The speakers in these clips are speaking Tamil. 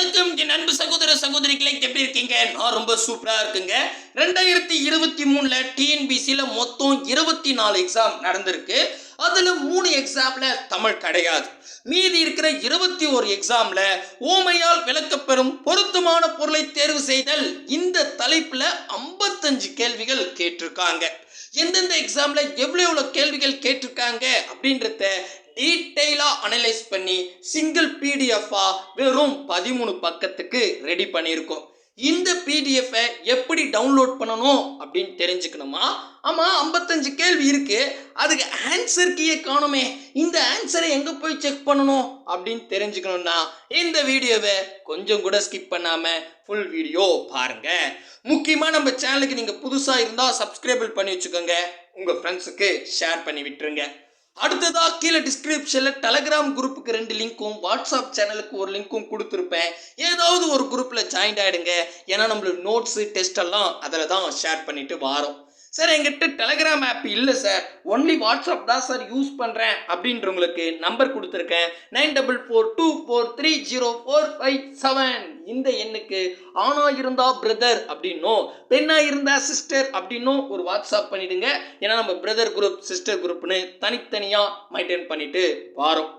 வணக்கம். அன்பு சகோதர சகோதரிகளை எப்படி இருக்கீங்க? நான் ரொம்ப சூப்பரா இருக்குங்க. ரெண்டாயிரத்தி இருபத்தி மூணுல டிஎன்பிசியில மொத்தம் இருபத்தி நாலு எக்ஸாம் நடந்திருக்கு. அதுல மூணு எக்ஸாம்ல தமிழ் கிடையாது. மீதி இருக்கிற இருபத்தி ஒரு எக்ஸாம்ல ஓமையால் விளக்கப்பெறும் பொருத்தமான பொருளை தேர்வு செய்தல் இந்த தலைப்புல ஐம்பத்தஞ்சு கேள்விகள் கேட்டிருக்காங்க. எந்தெந்த எக்ஸாம்ல எவ்வளோ எவ்வளோ கேள்விகள் கேட்டிருக்காங்க அப்படின்றத டீட்டெயிலாக அனலைஸ் பண்ணி சிங்கிள் பிடிஎஃபாக வெறும் பதிமூணு பக்கத்துக்கு ரெடி பண்ணியிருக்கோம். இந்த பிடிஎஃப்பை எப்படி டவுன்லோட் பண்ணணும் அப்படின்னு தெரிஞ்சுக்கணுமா? ஆமாம் ஐம்பத்தஞ்சு கேள்வி இருக்குது அதுக்கு ஆன்சர் கீயே காணுமே. இந்த ஆன்சரை எங்கே போய் செக் பண்ணணும் அப்படின்னு தெரிஞ்சுக்கணும்னா இந்த வீடியோவை கொஞ்சம் கூட ஸ்கிப் பண்ணாமல் ஃபுல் வீடியோ பாருங்கள் முக்கியமாக நம்ம சேனலுக்கு நீங்கள் புதுசாக இருந்தால் சப்ஸ்கிரைபிள் பண்ணி வச்சுக்கோங்க. உங்கள் ஃப்ரெண்ட்ஸுக்கு ஷேர் பண்ணி விட்டுருங்க. அடுத்ததாக கீழே டிஸ்கிரிப்ஷனில் டெலகிராம் குரூப்புக்கு ரெண்டு லிங்க்கும் வாட்ஸ்அப் சேனலுக்கு ஒரு லிங்க்கும் கொடுத்துருப்பேன். ஏதாவது ஒரு குரூப்பில் ஜாயின் ஆகிடுங்க ஏன்னா நம்மளுக்கு நோட்ஸு டெஸ்ட் எல்லாம் அதில் தான் ஷேர் பண்ணிட்டு வாரோம். சார் எங்கிட்ட டெலகிராம் ஆப் இல்லை சார் ஒன்லி வாட்ஸ்அப் தான் சார் யூஸ் பண்ணுறேன் அப்படின்றவங்களுக்கு நம்பர் கொடுத்துருக்கேன். Nine double four two four three zero four five seven இந்த எண்ணுக்கு ஆணா இருந்தா பிரதர் அப்படின்னும் பெண்ணா இருந்தா சிஸ்டர் அப்படின்னும் ஒரு வாட்ஸ்அப் பண்ணிடுங்க. ஏன்னா நம்ம பிரதர் குரூப் சிஸ்டர் குரூப்னு தனித்தனியாக மெயின்டைன் பண்ணிட்டு வாரோம்.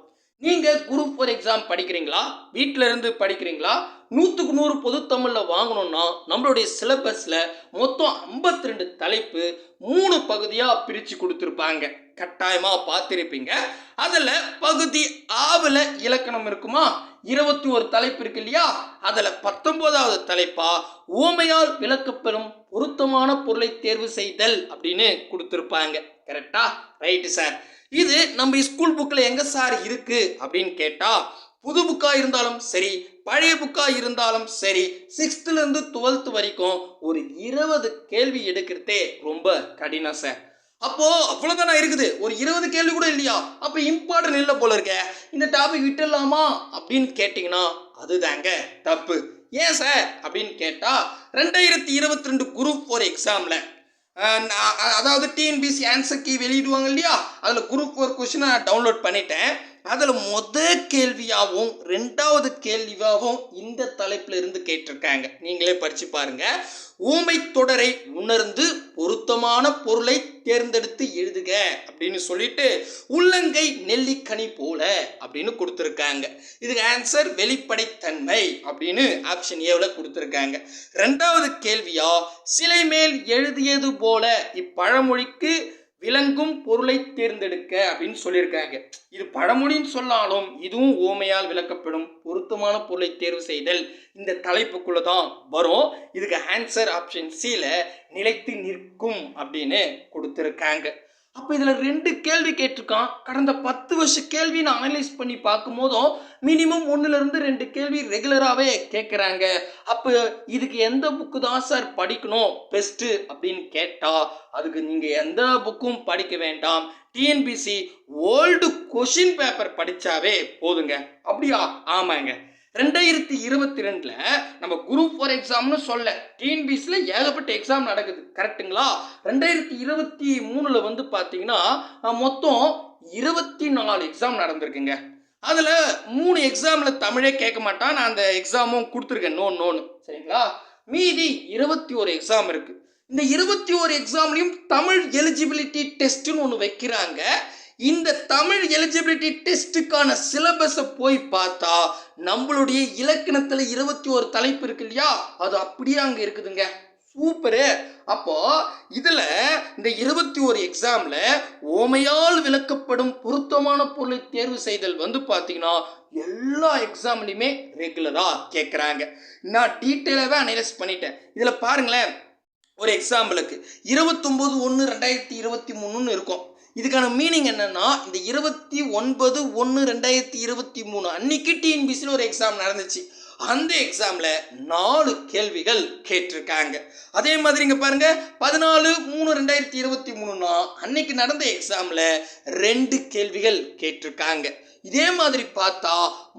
நீங்கள் குரூப் ஃபோர் எக்ஸாம் படிக்கிறீங்களா? வீட்டில் இருந்து படிக்கிறீங்களா? நூற்றுக்கு நூறு பொதுத்தமிழில் வாங்கணும்னா நம்மளுடைய சிலபஸில் மொத்தம் 52 ரெண்டு தலைப்பு மூணு பகுதியாக பிரித்து கொடுத்துருப்பாங்க. கட்டாயமாக பார்த்துருப்பீங்க. அதில் பகுதி ஆவில் இலக்கணம் இருக்குமா? இருபத்தி ஒரு தலைப்பு இருக்கு இல்லையா? அதில் பத்தொம்போதாவது தலைப்பா? ஊமையால் விளக்கப்பெறும் பொருத்தமான பொருளை தேர்வு செய்தல் அப்படின்னு கொடுத்துருப்பாங்க. கரெக்டா ரைட்டு சார் இது நம்ம ஸ்கூல் புக்கில் எங்கே சார் இருக்கு அப்படின்னு கேட்டால் புது புக்காக இருந்தாலும் சரி பழைய புக்காக இருந்தாலும் சரி சிக்ஸ்த்துலேருந்து டுவெல்த் வரைக்கும் ஒரு இருபது கேள்வி எடுக்கிறதே ரொம்ப கடினம் சார் அப்போ அவ்வளோதானா இருக்குது? ஒரு இருபது கேள்வி கூட இல்லையா? அப்போ இம்பார்ட்டன் இல்லை போல இருக்க. இந்த டாபிக் விட்டுடலாமா? அப்படின்னு கேட்டிங்கன்னா அதுதாங்க தப்பு. ஏன் சார் அப்படின்னு கேட்டால் ரெண்டாயிரத்தி இருபத்தி ரெண்டு குரூப் ஃபோர் எக்ஸாமில் Uh, அதாவது டிஎன்பிசி ஆன்சர் கீ வெளியிடுவாங்க இல்லையா? அதில் குரூப் ஒரு கொஷினை நான் டவுன்லோட் பண்ணிட்டேன். அதில் முத கேள்வியாகவும் ரெண்டாவது கேள்வியாகவும் இந்த தலைப்பில் இருந்து கேட்டிருக்காங்க. நீங்களே படித்து பாருங்க. ஊமை தொடரை உணர்ந்து பொருத்தமான பொருளை தேர்ந்தெடுத்து எழுதுக அப்படின்னு சொல்லிட்டு உள்ளங்கை நெல்லிக்கனி போல அப்படின்னு கொடுத்துருக்காங்க. இதுக்கு ஆன்சர் வெளிப்படைத்தன்மை அப்படின்னு ஆப்ஷன் ஏவில் கொடுத்துருக்காங்க. ரெண்டாவது கேள்வியா சிலை மேல் எழுதியது போல இப்பழமொழிக்கு விளங்கும் பொருளை தேர்ந்தெடுக்க அப்படின்னு சொல்லியிருக்காங்க. இது பழமொழின்னு சொன்னாலும் இதுவும் ஓமையால் விளக்கப்படும் பொருத்தமான பொருளை தேர்வு செய்தல் இந்த தலைப்புக்குள்ள தான் வரும். இதுக்கு ஆன்சர் ஆப்ஷன் சில நிலைத்து நிற்கும் அப்படின்னு கொடுத்துருக்காங்க. அப்போ இதில் ரெண்டு கேள்வி கேட்டிருக்கான். கடந்த பத்து வருஷ கேள்வி நான் அனலைஸ் பண்ணி பார்க்கும் போதும் மினிமம் ஒன்றுலேருந்து ரெண்டு கேள்வி ரெகுலராகவே கேட்குறாங்க அப்போ இதுக்கு எந்த புக்கு தான் சார் படிக்கணும்? பெஸ்ட்டு அப்படின்னு கேட்டால் அதுக்கு நீங்கள் எந்த புக்கும் படிக்க வேண்டாம். டிஎன்பிசி ஓல்டு கொஷின் பேப்பர் படித்தாவே போதுங்க. அப்படியா? ஆமாங்க. ரெண்டாயிரத்தி இருபத்தி ரெண்டில் நம்ம குரூப் ஃபோர் எக்ஸாம்னு சொல்ல. டிஎன்பிசியில் ஏகப்பட்ட எக்ஸாம் நடக்குது. கரெக்ட்டுங்களா ரெண்டாயிரத்தி இருபத்தி மூணில் வந்து பார்த்தீங்கன்னா மொத்தம் இருபத்தி நாலு எக்ஸாம் நடந்திருக்குங்க. அதில் மூணு எக்ஸாமில் தமிழே கேட்க மாட்டான். நான் அந்த எக்ஸாமும் கொடுத்துருக்கேன். நோ நோன்னு சரிங்களா? மீதி இருபத்தி ஒரு எக்ஸாம் இருக்குது இந்த இருபத்தி ஒரு எக்ஸாம்லையும் தமிழ் எலிஜிபிலிட்டி டெஸ்ட்டுன்னு ஒன்று வைக்கிறாங்க. இந்த தமிழ் எலிஜிபிலிட்டி டெஸ்ட்டுக்கான சிலபஸை போய் பார்த்தா நம்மளுடைய இலக்கணத்தில் இருபத்தி ஒரு தலைப்பு இருக்கு இல்லையா? அது அப்படியே அங்கே இருக்குதுங்க. சூப்பரு அப்போ இதில் இந்த இருபத்தி ஒரு எக்ஸாமில் ஓமையால் விளக்கப்படும் பொருத்தமான பொருளை தேர்வு செய்தல் வந்து பார்த்தீங்கன்னா எல்லா எக்ஸாம்லையுமே ரெகுலராக கேட்குறாங்க நான் டீட்டெயிலாகவே அனலைஸ் பண்ணிட்டேன். இதில் பாருங்களேன். ஒரு எக்ஸாம்பிளுக்கு இருபத்தொம்போது ஒன்று ரெண்டாயிரத்தி இருபத்தி மூணுன்னு இருக்கும். இதுக்கான மீனிங் என்னன்னா இந்த இருபத்தி ஒன்பது ஒன்று ரெண்டாயிரத்தி இருபத்தி மூணு அன்னைக்கு டிஎன்பிசியில் ஒரு எக்ஸாம் நடந்துச்சு. அந்த எக்ஸாமில் நாலு கேள்விகள் கேட்டிருக்காங்க. அதே மாதிரி இங்கே பாருங்க பதினாலு மூணு ரெண்டாயிரத்தி இருபத்தி மூணுனா அன்னைக்கு நடந்த எக்ஸாமில் ரெண்டு கேள்விகள் கேட்டிருக்காங்க. இதே மாதிரி பார்த்தா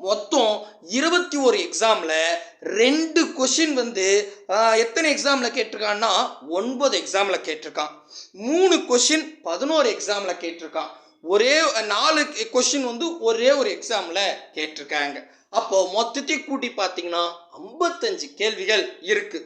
மொத்தம் இருபத்தி ஒரு எக்ஸாமில் ரெண்டு கொஷின் வந்து எத்தனை எக்ஸாமில் கேட்டிருக்கான்னா ஒன்பது எக்ஸாமில் கேட்டிருக்கான். மூணு கொஷின் பதினோரு எக்ஸாமில் கேட்டிருக்கான். ஒரே நாலு கொஷின் வந்து ஒரே ஒரு எக்ஸாமில் கேட்டிருக்காங்க. அப்போ மொத்தத்தையும் கூட்டி பார்த்தீங்கன்னா ஐம்பத்தஞ்சு கேள்விகள் இருக்கு.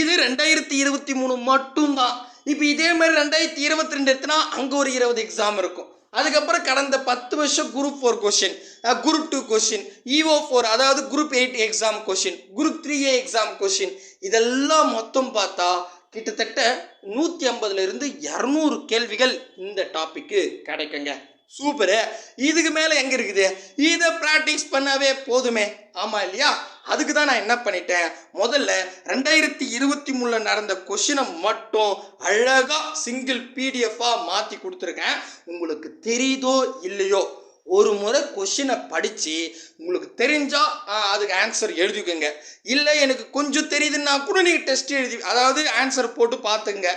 இது ரெண்டாயிரத்தி இருபத்தி மூணு மட்டும்தான். இப்போ இதே மாதிரி ரெண்டாயிரத்தி இருபத்தி ரெண்டு எடுத்துனா அங்கே ஒரு இருபது எக்ஸாம் இருக்கும். அதுக்கப்புறம் கடந்த பத்து வருஷம் group four question group two question EO four அதாவது group eight exam question group three A exam question இதெல்லாம் மொத்தம் பார்த்தா கிட்டத்தட்ட நூற்றி ஐம்பதுலேருந்து இரநூறு கேள்விகள் இந்த டாப்பிக்கு கிடைக்குங்க. சூப்பரு. இதுக்கு மேலே எங்கே இருக்குது? இதை ப்ராக்டிஸ் பண்ணாவே போதுமே. ஆமாம் இல்லையா? அதுக்கு தான் நான் என்ன பண்ணிட்டேன்? முதல்ல ரெண்டாயிரத்தி இருபத்தி மூணில் நடந்த கொஷினை மட்டும் அழகாக சிங்கிள் பிடிஎஃபாக மாற்றி கொடுத்துருக்கேன். உங்களுக்கு தெரியுதோ இல்லையோ? ஒரு முறை கொஷினை படித்து உங்களுக்கு தெரிஞ்சா அதுக்கு ஆன்சர் எழுதிக்கோங்க. இல்லை எனக்கு கொஞ்சம் தெரியுதுன்னா கூட நீங்கள் டெஸ்ட் எழுதி அதாவது ஆன்சர் போட்டு பார்த்துங்க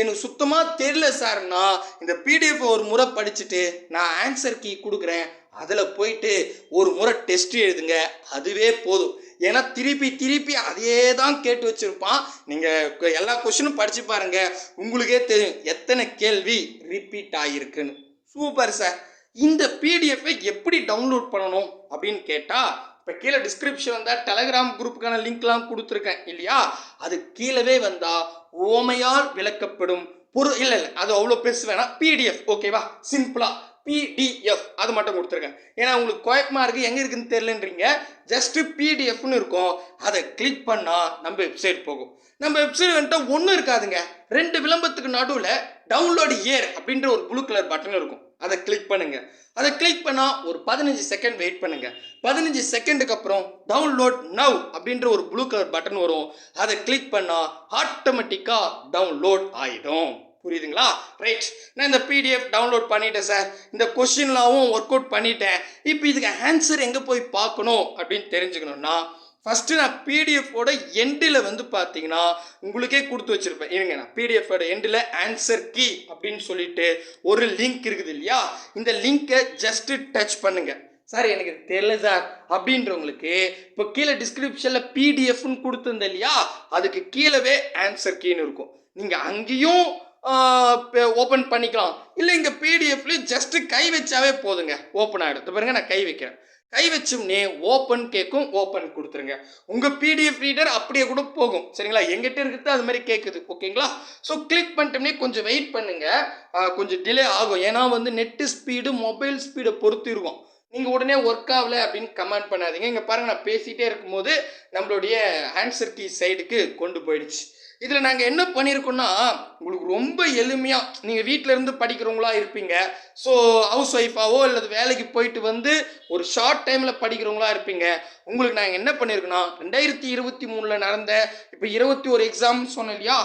எனக்கு சுத்தமாக தெரியல சார்னா இந்த பிடிஎஃப் ஒரு முறை படிச்சுட்டு நான் ஆன்சர் கீ கொடுக்குறேன். அதில் போயிட்டு ஒரு முறை டெஸ்ட் எழுதுங்க. அதுவே போதும். ஏன்னா திருப்பி திருப்பி அதே தான் கேட்டு வச்சுருப்பான். நீங்கள் எல்லா கொஷினும் படித்து பாருங்கள் உங்களுக்கே தெரியும் எத்தனை கேள்வி ரிப்பீட் ஆகிருக்குன்னு சூப்பர் சார் இந்த பிடிஎஃப்பை எப்படி டவுன்லோட் பண்ணணும் அப்படின்னு கேட்டால் இப்போ கீழே டிஸ்கிரிப்ஷன் வந்தால் டெலகிராம் குரூப்புக்கான லிங்க்லாம் கொடுத்துருக்கேன் இல்லையா? அது கீழவே வந்தால் ஓமையால் விளக்கப்படும் பொருள் இல்லை இல்லை அது அவ்வளோ பெருசு வேணாம். பிடிஎஃப் ஓகேவா சிம்பிளாக பிடிஎஃப் அது மட்டும் கொடுத்துருக்கேன் ஏன்னா உங்களுக்கு குழப்பமாக இருக்குது எங்கே இருக்குன்னு தெரிலன்றீங்க ஜஸ்ட்டு பிடிஎஃப்னு இருக்கும். அதை கிளிக் பண்ணால் நம்ம வெப்சைட் போகும். நம்ம வெப்சைட் வந்துட்டு ஒன்றும் இருக்காதுங்க. ரெண்டு விளம்பரத்துக்கு நடுவில் டவுன்லோடு இயர் அப்படின்ற ஒரு ப்ளூ கலர் பட்டன் இருக்கும். அதை கிளிக் பண்ணுங்க. அதை கிளிக் பண்ணால் ஒரு பதினஞ்சு செகண்ட் வெயிட் பண்ணுங்க. பதினஞ்சு செகண்டுக்கு அப்புறம் டவுன்லோட் நவ் அப்படின்ற ஒரு ப்ளூ கலர் பட்டன் வரும். அதை கிளிக் பண்ணால் ஆட்டோமேட்டிக்காக டவுன்லோட் ஆகிடும் புரியுதுங்களா? ரைட் நான் இந்த பிடிஎஃப் டவுன்லோட் பண்ணிட்டேன் சார் இந்த கொஷின்லாவும் ஒர்க் அவுட் பண்ணிட்டேன். இப்போ இதுக்கு ஆன்சர் எங்கே போய் பார்க்கணும் அப்படின்னு தெரிஞ்சுக்கணும்னா ஃபஸ்ட்டு நான் பிடிஎஃபோட எண்டில் வந்து பார்த்தீங்கன்னா உங்களுக்கே கொடுத்து வச்சுருப்பேன். இருங்க நான் பிடிஎஃபோட எண்டில் ஆன்சர் கீ அப்படின்னு சொல்லிட்டு ஒரு லிங்க் இருக்குது இல்லையா? இந்த லிங்க்கை ஜஸ்ட்டு டச் பண்ணுங்கள் சார் எனக்கு இது தெரியல சார் அப்படின்றவங்களுக்கு இப்போ கீழே டிஸ்கிரிப்ஷனில் பிடிஎஃப்னு கொடுத்துருந்தேன் இல்லையா? அதுக்கு கீழவே ஆன்சர் கீன்னு இருக்கும். நீங்கள் அங்கேயும் ஓப்பன் பண்ணிக்கலாம். இல்லை இங்கே பிடிஎஃப்லேயும் ஜஸ்ட்டு கை வச்சாவே போதுங்க. ஓப்பன் ஆகிடும் இது பாருங்க நான் கை வைக்கிறேன். கை வச்சோம்னே ஓப்பன் கேட்கும் ஓப்பன் கொடுத்துருங்க. உங்கள் பிடிஎஃப் ரீடர் அப்படியே கூட போகும். சரிங்களா? எங்கிட்ட இருக்கிறது அது மாதிரி கேட்குது ஓகேங்களா? ஸோ கிளிக் பண்ணிட்டோம்னே கொஞ்சம் வெயிட் பண்ணுங்கள் கொஞ்சம் டிலே ஆகும். ஏன்னா வந்து நெட்டு ஸ்பீடு மொபைல் ஸ்பீடை பொறுத்து இருக்கும் நீங்கள் உடனே ஒர்க் ஆகல அப்படின்னு கமெண்ட் பண்ணாதீங்க. இங்கே பாருங்கள் நான் பேசிகிட்டே இருக்கும்போது நம்மளுடைய ஆன்சர் கீ சைடுக்கு கொண்டு போயிடுச்சு. இதில் நாங்கள் என்ன பண்ணியிருக்கோம்னா உங்களுக்கு ரொம்ப எளிமையாக நீங்கள் வீட்டில் இருந்து படிக்கிறவங்களா இருப்பீங்க. ஸோ ஹவுஸ் ஒய்ஃபாவோ அல்லது வேலைக்கு போயிட்டு வந்து ஒரு ஷார்ட் டைமில் படிக்கிறவங்களா இருப்பீங்க. உங்களுக்கு நாங்கள் என்ன பண்ணியிருக்கோன்னா ரெண்டாயிரத்தி இருபத்தி மூணில் நடந்த இப்போ இருபத்தி ஒரு எக்ஸாம் சொன்னேன் இல்லையா?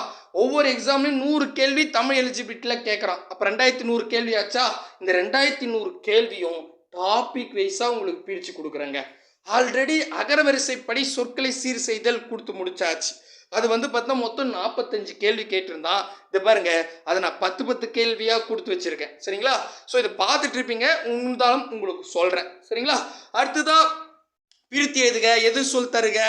ஒவ்வொரு எக்ஸாம்லையும் நூறு கேள்வி தமிழ் எலிஜிபிலிட்டியில் கேட்குறான் அப்போ ரெண்டாயிரத்தி நூறு கேள்வி ஆச்சா? இந்த ரெண்டாயிரத்தி நூறு கேள்வியும் டாபிக் வைஸாக உங்களுக்கு பிரித்து கொடுக்குறேங்க. ஆல்ரெடி அகரவரிசைப்படி சொற்களை சீர் செய்தல் கொடுத்து முடிச்சாச்சு. அது வந்து பார்த்தா மொத்தம் நாற்பத்தஞ்சு கேள்வி கேட்டிருந்தான். இது பாருங்க அதை நான் பத்து பத்து கேள்வியாக கொடுத்து வச்சிருக்கேன். சரிங்களா? ஸோ இதை பார்த்துட்டு இருப்பீங்க. இருந்தாலும் உங்களுக்கு சொல்கிறேன் சரிங்களா? அடுத்ததாக பிரித்து எழுதுக எது சொல் தருக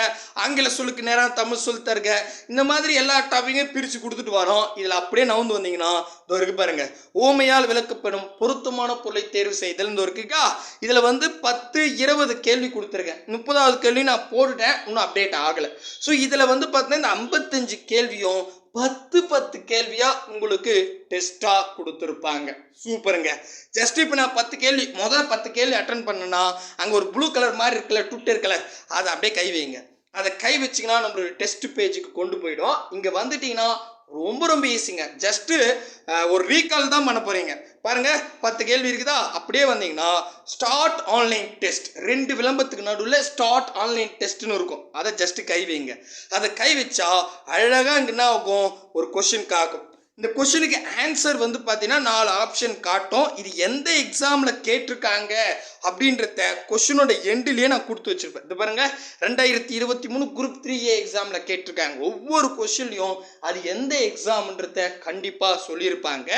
ஆங்கில சொல்லுக்கு நேரம் தமிழ் சொல் தருக இந்த மாதிரி எல்லா டாப்பிக்கையும் பிரித்து கொடுத்துட்டு வரோம். இதில் அப்படியே நவுந்து வந்தீங்கன்னா இதோ இருக்கு பாருங்க. ஓமையால் விளக்கப்படும் பொருத்தமான பொருளை தேர்வு செய்தல் இந்த இருக்குக்கா இதில் வந்து பத்து இருபது கேள்வி கொடுத்துருக்கேன் முப்பதாவது கேள்வி நான் போட்டுட்டேன். இன்னும் அப்டேட் ஆகலை. ஸோ இதில் வந்து பார்த்தீங்கன்னா இந்த ஐம்பத்தஞ்சு கேள்வியும் பத்து பத்து கேள்வியா உங்களுக்கு டெஸ்டா கொடுத்துருப்பாங்க. சூப்பருங்க. ஜஸ்ட் இப்போ நான் பத்து கேள்வி முதல் பத்து கேள்வி அட்டன் பண்ணேன்னா அங்கே ஒரு ப்ளூ கலர் மாதிரி இருக்குல்ல ட்விட்டர் கலர் அதை அப்படியே கை வைங்க. அதை கை வச்சிங்கன்னா நம்மளோட டெஸ்ட் பேஜுக்கு கொண்டு போயிடும். இங்கே வந்துட்டிங்கன்னா ரொம்ப ரொம்ப ஈஸிங்க ஜஸ்ட்டு ஒரு ரீகால் தான் பண்ண போகிறீங்க பாருங்கள் பத்து கேள்வி இருக்குதா? அப்படியே வந்தீங்கன்னா ஸ்டார்ட் ஆன்லைன் டெஸ்ட் ரெண்டு விளம்பரத்துக்கு நடுவில் ஸ்டார்ட் ஆன்லைன் டெஸ்ட்னு இருக்கும். அதை ஜஸ்ட்டு கை வைங்க. அதை கை வச்சா அழகாக இங்கே என்ன ஆகும்? ஒரு கொஷின் காக்கும். இந்த கொஷினுக்கு ஆன்சர் வந்து பார்த்தீங்கன்னா நாலு ஆப்ஷன் காட்டும். இது எந்த எக்ஸாமில் கேட்டிருக்காங்க அப்படின்றத கொஷினோட எண்டுலேயே நான் கொடுத்து வச்சுருப்பேன். இது பாருங்கள் ரெண்டாயிரத்தி இருபத்தி மூணு குரூப் த்ரீ ஏ எக்ஸாமில் கேட்டிருக்காங்க. ஒவ்வொரு கொஷின்லையும் அது எந்த எக்ஸாம்ன்றத கண்டிப்பாக சொல்லியிருப்பாங்க.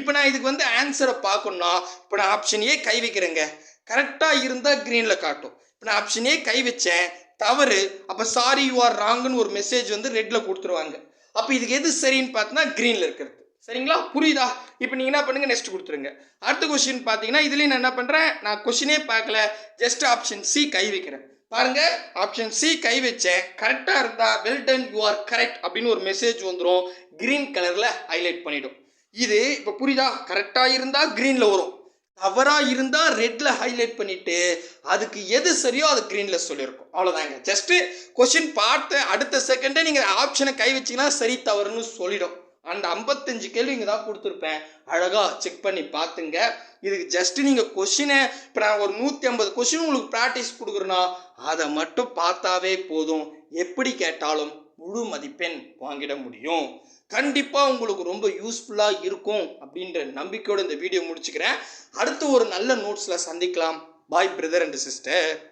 இப்போ நான் இதுக்கு வந்து ஆன்சரை பார்க்கணும்னா இப்போ நான் ஆப்ஷன் ஏ கை வைக்கிறேங்க. கரெக்டாக இருந்தால் க்ரீனில் காட்டும். இப்போ நான் ஆப்ஷன் ஏ கை வச்சேன் தவறு. அப்போ சாரி யூ ஆர் ராங்குன்னு ஒரு மெசேஜ் வந்து ரெட்டில் கொடுத்துருவாங்க. அப்போ இதுக்கு எது சரின்னு பார்த்தோன்னா க்ரீனில் இருக்கிறது. சரிங்களா? புரியுதா? இப்போ நீங்கள் என்ன பண்ணுங்க? நெக்ஸ்ட் கொடுத்துருங்க. அடுத்த கொஸ்டின் பார்த்தீங்கன்னா இதுலேயும் நான் என்ன பண்ணுறேன் நான் கொஷினே பார்க்கல. ஜஸ்ட் ஆப்ஷன் சி கை வைக்கிறேன். பாருங்க ஆப்ஷன் சி கை வச்சேன். கரெக்டாக இருந்தால் well done you are correct அப்படின்னு ஒரு மெசேஜ் வந்துடும் க்ரீன் கலரில் ஹைலைட் பண்ணிடும். இது இப்போ புரியுதா? கரெக்டாக இருந்தால் க்ரீனில் வரும். தவறாக இருந்தால் ரெட்டில் ஹைலைட் பண்ணிவிட்டு அதுக்கு எது சரியோ அது க்ரீனில் சொல்லியிருக்கும். அவ்வளோதாங்க ஜஸ்ட்டு கொஷின் பார்த்து அடுத்த செகண்டே நீங்கள் ஆப்ஷனை கை வச்சிங்கன்னா சரி தவறுன்னு சொல்லிடும். அந்த ஐம்பத்தஞ்சு கேள்வி இங்கே தான் கொடுத்துருப்பேன். அழகாக செக் பண்ணி பார்த்துங்க. இதுக்கு ஜஸ்ட்டு நீங்கள் கொஷினை இப்போ நான் ஒரு நூற்றி ஐம்பது கொஷின் உங்களுக்கு ப்ராக்டிஸ் கொடுக்குறேன்னா அதை மட்டும் பார்த்தாவே போதும். எப்படி கேட்டாலும். முழு மதிப்பெண் வாங்கிட முடியும். கண்டிப்பாக உங்களுக்கு ரொம்ப யூஸ்ஃபுல்லாக இருக்கும் அப்படின்ற நம்பிக்கையோடு இந்த வீடியோ முடிச்சுக்கிறேன். அடுத்து ஒரு நல்ல நோட்ஸில் சந்திக்கலாம். பாய் பிரதர் அண்ட் சிஸ்டர்